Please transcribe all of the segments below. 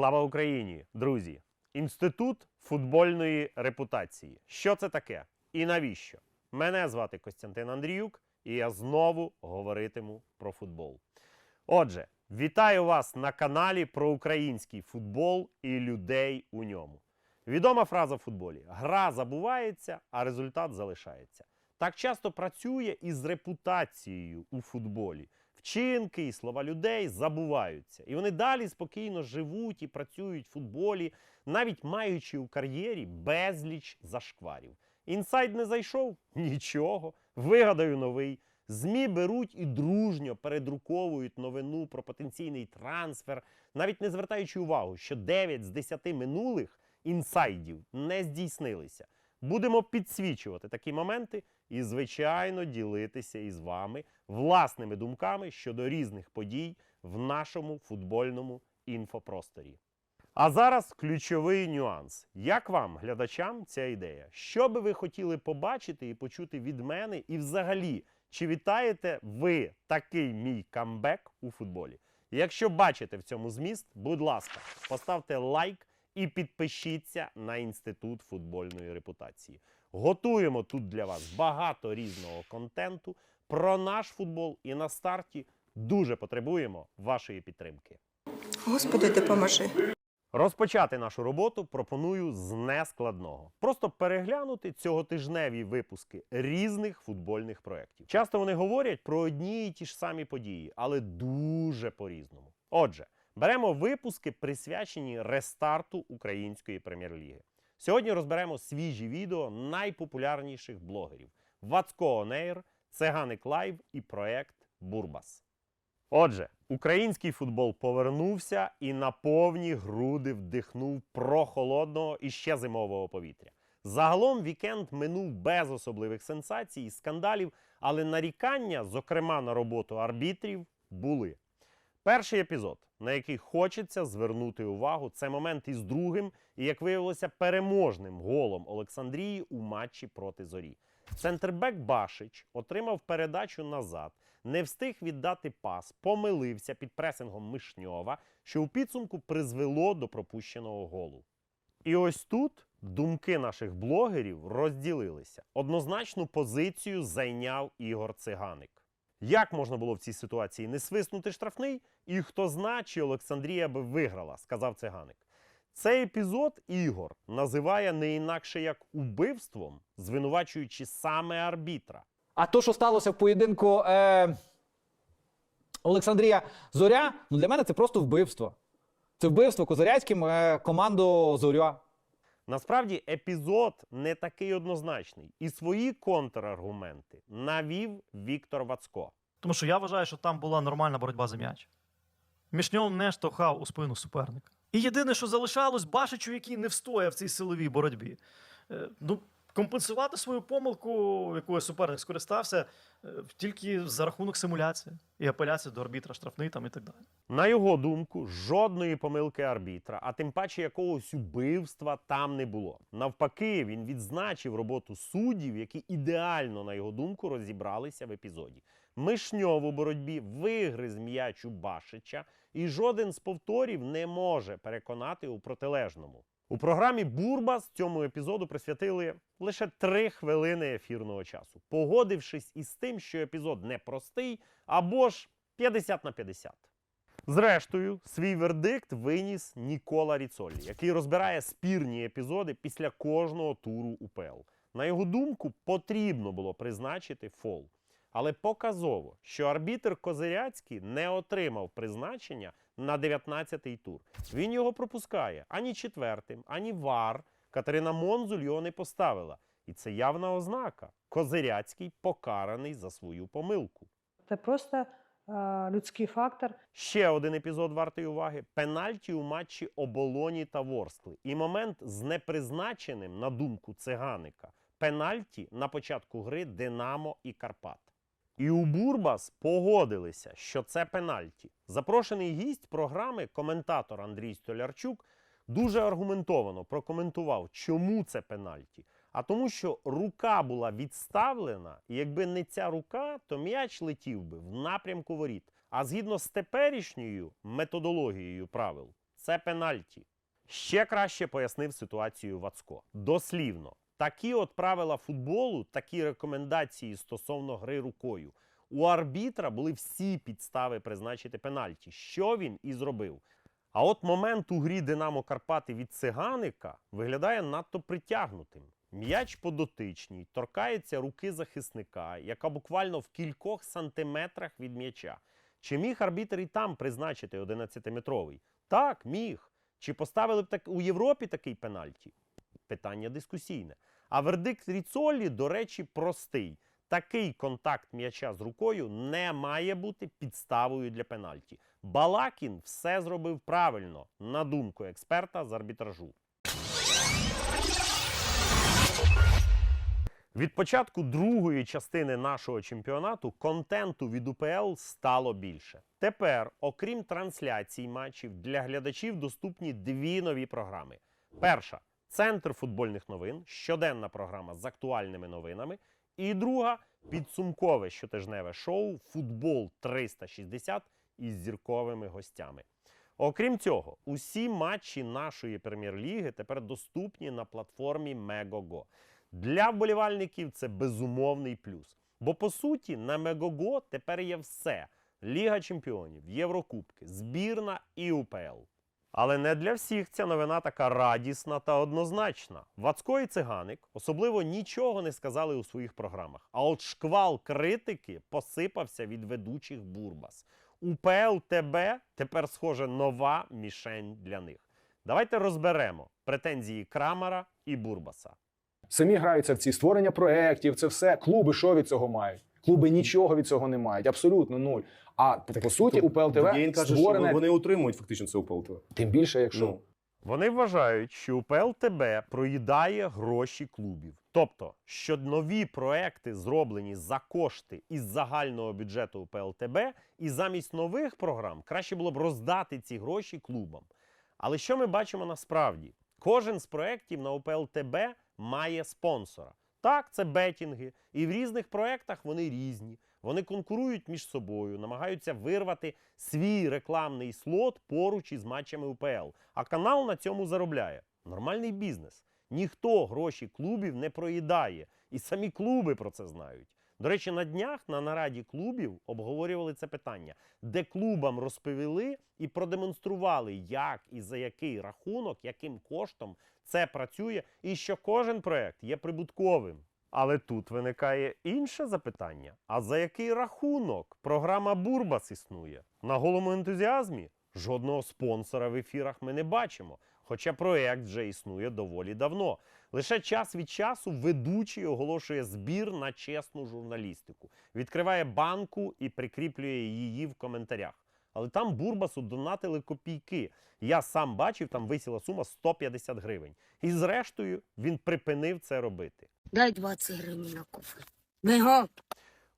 Слава Україні, друзі! Інститут футбольної репутації. Що це таке і навіщо? Мене звати Костянтин Андріюк, і я знову говоритиму про футбол. Отже, вітаю вас на каналі про український футбол і людей у ньому. Відома фраза в футболі: гра забувається, а результат залишається. Так часто працює і з репутацією у футболі. Вчинки і слова людей забуваються. І вони далі спокійно живуть і працюють в футболі, навіть маючи у кар'єрі безліч зашкварів. Інсайд не зайшов? Нічого. Вигадаю новий. ЗМІ беруть і дружньо передруковують новину про потенційний трансфер, навіть не звертаючи увагу, що 9 з 10 минулих інсайдів не здійснилися. Будемо підсвічувати такі моменти і, звичайно, ділитися із вами власними думками щодо різних подій в нашому футбольному інфопросторі. А зараз ключовий нюанс. Як вам, глядачам, ця ідея? Що би ви хотіли побачити і почути від мене? І взагалі, чи вітаєте ви такий мій камбек у футболі? Якщо бачите в цьому зміст, будь ласка, поставте лайк і підпишіться на інститут футбольної репутації. Готуємо тут для вас багато різного контенту про наш футбол і на старті дуже потребуємо вашої підтримки. Господи, допоможи. Розпочати нашу роботу пропоную з нескладного. Просто переглянути цьоготижневі випуски різних футбольних проєктів. Часто вони говорять про одні і ті ж самі події, але дуже по-різному. Отже, беремо випуски, присвячені рестарту української прем'єр-ліги. Сьогодні розберемо свіжі відео найпопулярніших блогерів: Вацко Онейр, Цеганик Лайв і проект Бурбас. Отже, український футбол повернувся і на повні груди вдихнув прохолодного і ще зимового повітря. Загалом вікенд минув без особливих сенсацій і скандалів, але нарікання, зокрема на роботу арбітрів, були. Перший епізод, на який хочеться звернути увагу, це момент із другим і, як виявилося, переможним голом Олександрії у матчі проти зорі. Центрбек Башич отримав передачу назад, не встиг віддати пас, помилився під пресингом Мишньова, що у підсумку призвело до пропущеного голу. І ось тут думки наших блогерів розділилися. Однозначну позицію зайняв Ігор Циганик. Як можна було в цій ситуації не свиснути штрафний? І хто зна, чи Олександрія би виграла, сказав циганик. Цей епізод Ігор називає не інакше як убивством, звинувачуючи саме арбітра. А то, що сталося в поєдинку е, Олександрія Зоря, ну для мене це просто вбивство. Це вбивство Козаряцьким е, команду Зоря. Насправді епізод не такий однозначний, і свої контраргументи навів Віктор Вацко. Тому що я вважаю, що там була нормальна боротьба за м'яч. Мішньов не штовхав у спину суперника. І єдине, що залишалось, Башичу, який не встояв в цій силовій боротьбі. Е, Ну, компенсувати свою помилку, якою суперник скористався, е, тільки за рахунок симуляції і апеляції до арбітра штрафний там і так далі. На його думку, жодної помилки арбітра, а тим паче якогось убивства там не було. Навпаки, він відзначив роботу суддів, які ідеально, на його думку, розібралися в епізоді. Мишньов у боротьбі вигриз м'яч у Башича, і жоден з повторів не може переконати у протилежному. У програмі Бурбас цьому епізоду присвятили лише три хвилини ефірного часу, погодившись із тим, що епізод непростий або ж 50 на 50. Зрештою, свій вердикт виніс Нікола Ріцолі, який розбирає спірні епізоди після кожного туру УПЛ. На його думку, потрібно було призначити фол. Але показово, що арбітр Козиряцький не отримав призначення на 19-й тур. Він його пропускає ані четвертим, ані вар. Катерина Монзуль його не поставила. І це явна ознака. Козиряцький покараний за свою помилку. Це просто е, людський фактор. Ще один епізод вартий уваги: пенальті у матчі Оболоні та Ворскли. І момент з непризначеним, на думку циганика, пенальті на початку гри Динамо і Карпат. І у Бурбас погодилися, що це пенальті. Запрошений гість програми, коментатор Андрій Столярчук, дуже аргументовано прокоментував, чому це пенальті. А тому, що рука була відставлена, і якби не ця рука, то м'яч летів би в напрямку воріт. А згідно з теперішньою методологією правил, це пенальті. Ще краще пояснив ситуацію Вацко. Дослівно, такі от правила футболу, такі рекомендації стосовно гри рукою. У арбітра були всі підстави призначити пенальті, що він і зробив. А от момент у грі Динамо Карпати від циганика виглядає надто притягнутим. М'яч по дотичній торкається руки захисника, яка буквально в кількох сантиметрах від м'яча. Чи міг арбітр і там призначити 11-метровий? Так, міг. Чи поставили б так у Європі такий пенальті? Питання дискусійне. А вердикт Ріцолі, до речі, простий. Такий контакт м'яча з рукою не має бути підставою для пенальті. Балакін все зробив правильно, на думку експерта з арбітражу. Від початку другої частини нашого чемпіонату контенту від УПЛ стало більше. Тепер, окрім трансляцій матчів, для глядачів доступні дві нові програми. Перша центр футбольних новин, щоденна програма з актуальними новинами. І друга підсумкове щотижневе шоу Футбол 360 із зірковими гостями. Окрім цього, усі матчі нашої прем'єр-ліги тепер доступні на платформі Megogo. Для вболівальників це безумовний плюс. Бо по суті на Megogo тепер є все: Ліга Чемпіонів, Єврокубки, збірна і УПЛ. Але не для всіх ця новина така радісна та однозначна. Вацко і циганик особливо нічого не сказали у своїх програмах. А от шквал критики посипався від ведучих Бурбас. УПЛ ТБ тепер схоже нова мішень для них. Давайте розберемо претензії Крамера і Бурбаса. Самі граються в ці створення проєктів, це все. Клуби що від цього мають? Клуби нічого від цього не мають, абсолютно нуль. А по суті, УПЛ ТВ каже, створене що вони утримують фактично це УПЛ ТВ. тим більше, якщо Ну, Вони вважають, що УПЛ ТБ проїдає гроші клубів. Тобто, що нові проекти зроблені за кошти із загального бюджету УПЛ ТБ, і замість нових програм краще було б роздати ці гроші клубам. Але що ми бачимо насправді? Кожен з проєктів на УПЛ ТБ має спонсора. Так, це бетінги, і в різних проєктах вони різні. Вони конкурують між собою, намагаються вирвати свій рекламний слот поруч із матчами УПЛ. А канал на цьому заробляє. Нормальний бізнес. Ніхто гроші клубів не проїдає, і самі клуби про це знають. До речі, на днях на нараді клубів обговорювали це питання, де клубам розповіли і продемонстрували, як і за який рахунок, яким коштом це працює, і що кожен проект є прибутковим. Але тут виникає інше запитання: а за який рахунок програма Бурбас існує? На голому ентузіазмі жодного спонсора в ефірах ми не бачимо. Хоча проект вже існує доволі давно. Лише час від часу ведучий оголошує збір на чесну журналістику, відкриває банку і прикріплює її в коментарях. Але там Бурбасу донатили копійки. Я сам бачив, там висіла сума 150 гривень. І зрештою він припинив це робити. Дай 20 гривень на кофе. Бігом!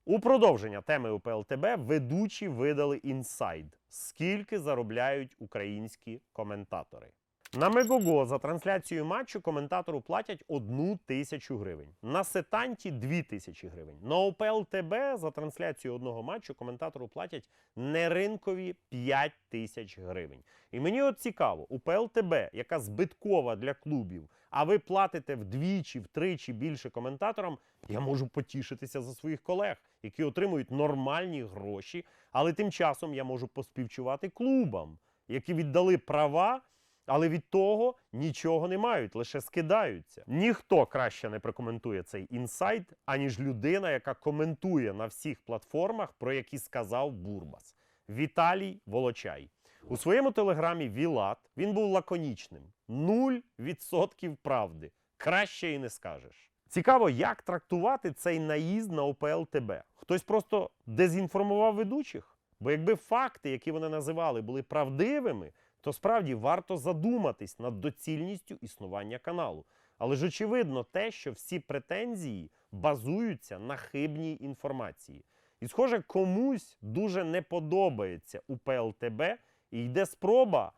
У продовження теми УПЛТБ ведучі видали інсайд, скільки заробляють українські коментатори. На Мегого за трансляцію матчу коментатору платять одну тисячу гривень. На сетанті дві тисячі гривень. На ОПЛ ТБ за трансляцію одного матчу коментатору платять неринкові 5 тисяч гривень. І мені от цікаво, УПЛ ТБ, яка збиткова для клубів, а ви платите вдвічі, втричі більше коментаторам, я можу потішитися за своїх колег, які отримують нормальні гроші, але тим часом я можу поспівчувати клубам, які віддали права. Але від того нічого не мають, лише скидаються. Ніхто краще не прокоментує цей інсайт, аніж людина, яка коментує на всіх платформах, про які сказав Бурбас. Віталій Волочай. У своєму телеграмі Вілат він був лаконічним: 0% правди. Краще і не скажеш. Цікаво, як трактувати цей наїзд на ОПЛ ТБ. Хтось просто дезінформував ведучих? Бо якби факти, які вони називали, були правдивими, то справді варто задуматись над доцільністю існування каналу. Але ж очевидно те, що всі претензії базуються на хибній інформації. І, схоже, комусь дуже не подобається УПЛТБ і йде спроба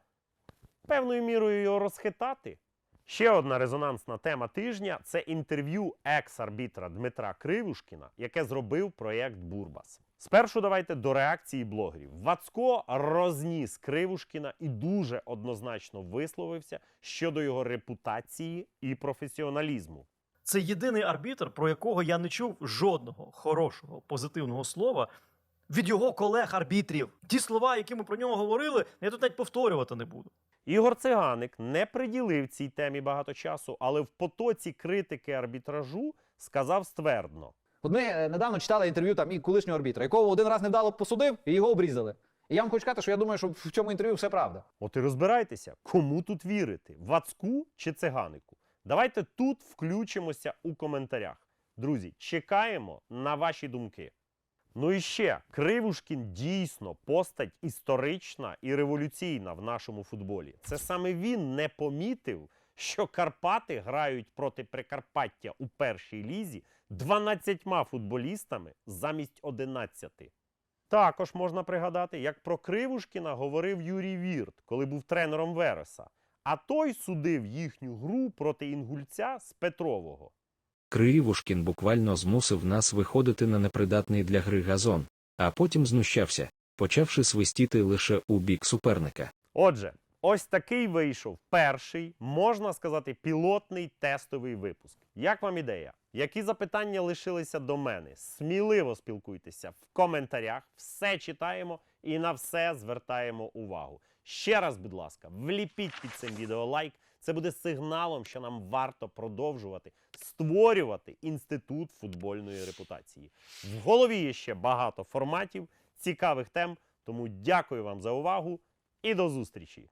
певною мірою його розхитати. Ще одна резонансна тема тижня це інтерв'ю екс-арбітра Дмитра Кривушкіна, яке зробив проєкт Бурбас. Спершу давайте до реакції блогерів. Вацко розніс Кривушкіна і дуже однозначно висловився щодо його репутації і професіоналізму. Це єдиний арбітр, про якого я не чув жодного хорошого позитивного слова від його колег-арбітрів. Ті слова, які ми про нього говорили, я тут навіть повторювати не буду. Ігор Циганик не приділив цій темі багато часу, але в потоці критики арбітражу сказав ствердно. Ми е, недавно читали інтерв'ю там і колишнього арбітра, якого один раз невдало посудив, і його обрізали. І я вам хочу сказати, що я думаю, що в цьому інтерв'ю все правда. От і розбирайтеся, кому тут вірити: Вацку чи циганику. Давайте тут включимося у коментарях. Друзі, чекаємо на ваші думки. Ну і ще Кривушкін дійсно постать історична і революційна в нашому футболі. Це саме він не помітив, що Карпати грають проти Прикарпаття у першій лізі 12 футболістами замість 11. Також можна пригадати, як про Кривушкіна говорив Юрій Вірт, коли був тренером Вереса. А той судив їхню гру проти інгульця з Петрового. Кривушкін буквально змусив нас виходити на непридатний для гри газон, а потім знущався, почавши свистіти лише у бік суперника. Отже, ось такий вийшов перший, можна сказати, пілотний тестовий випуск. Як вам ідея? Які запитання лишилися до мене? Сміливо спілкуйтеся в коментарях, все читаємо і на все звертаємо увагу. Ще раз, будь ласка, вліпіть під цим відео лайк. Це буде сигналом, що нам варто продовжувати створювати інститут футбольної репутації. В голові є ще багато форматів, цікавих тем. Тому дякую вам за увагу і до зустрічі!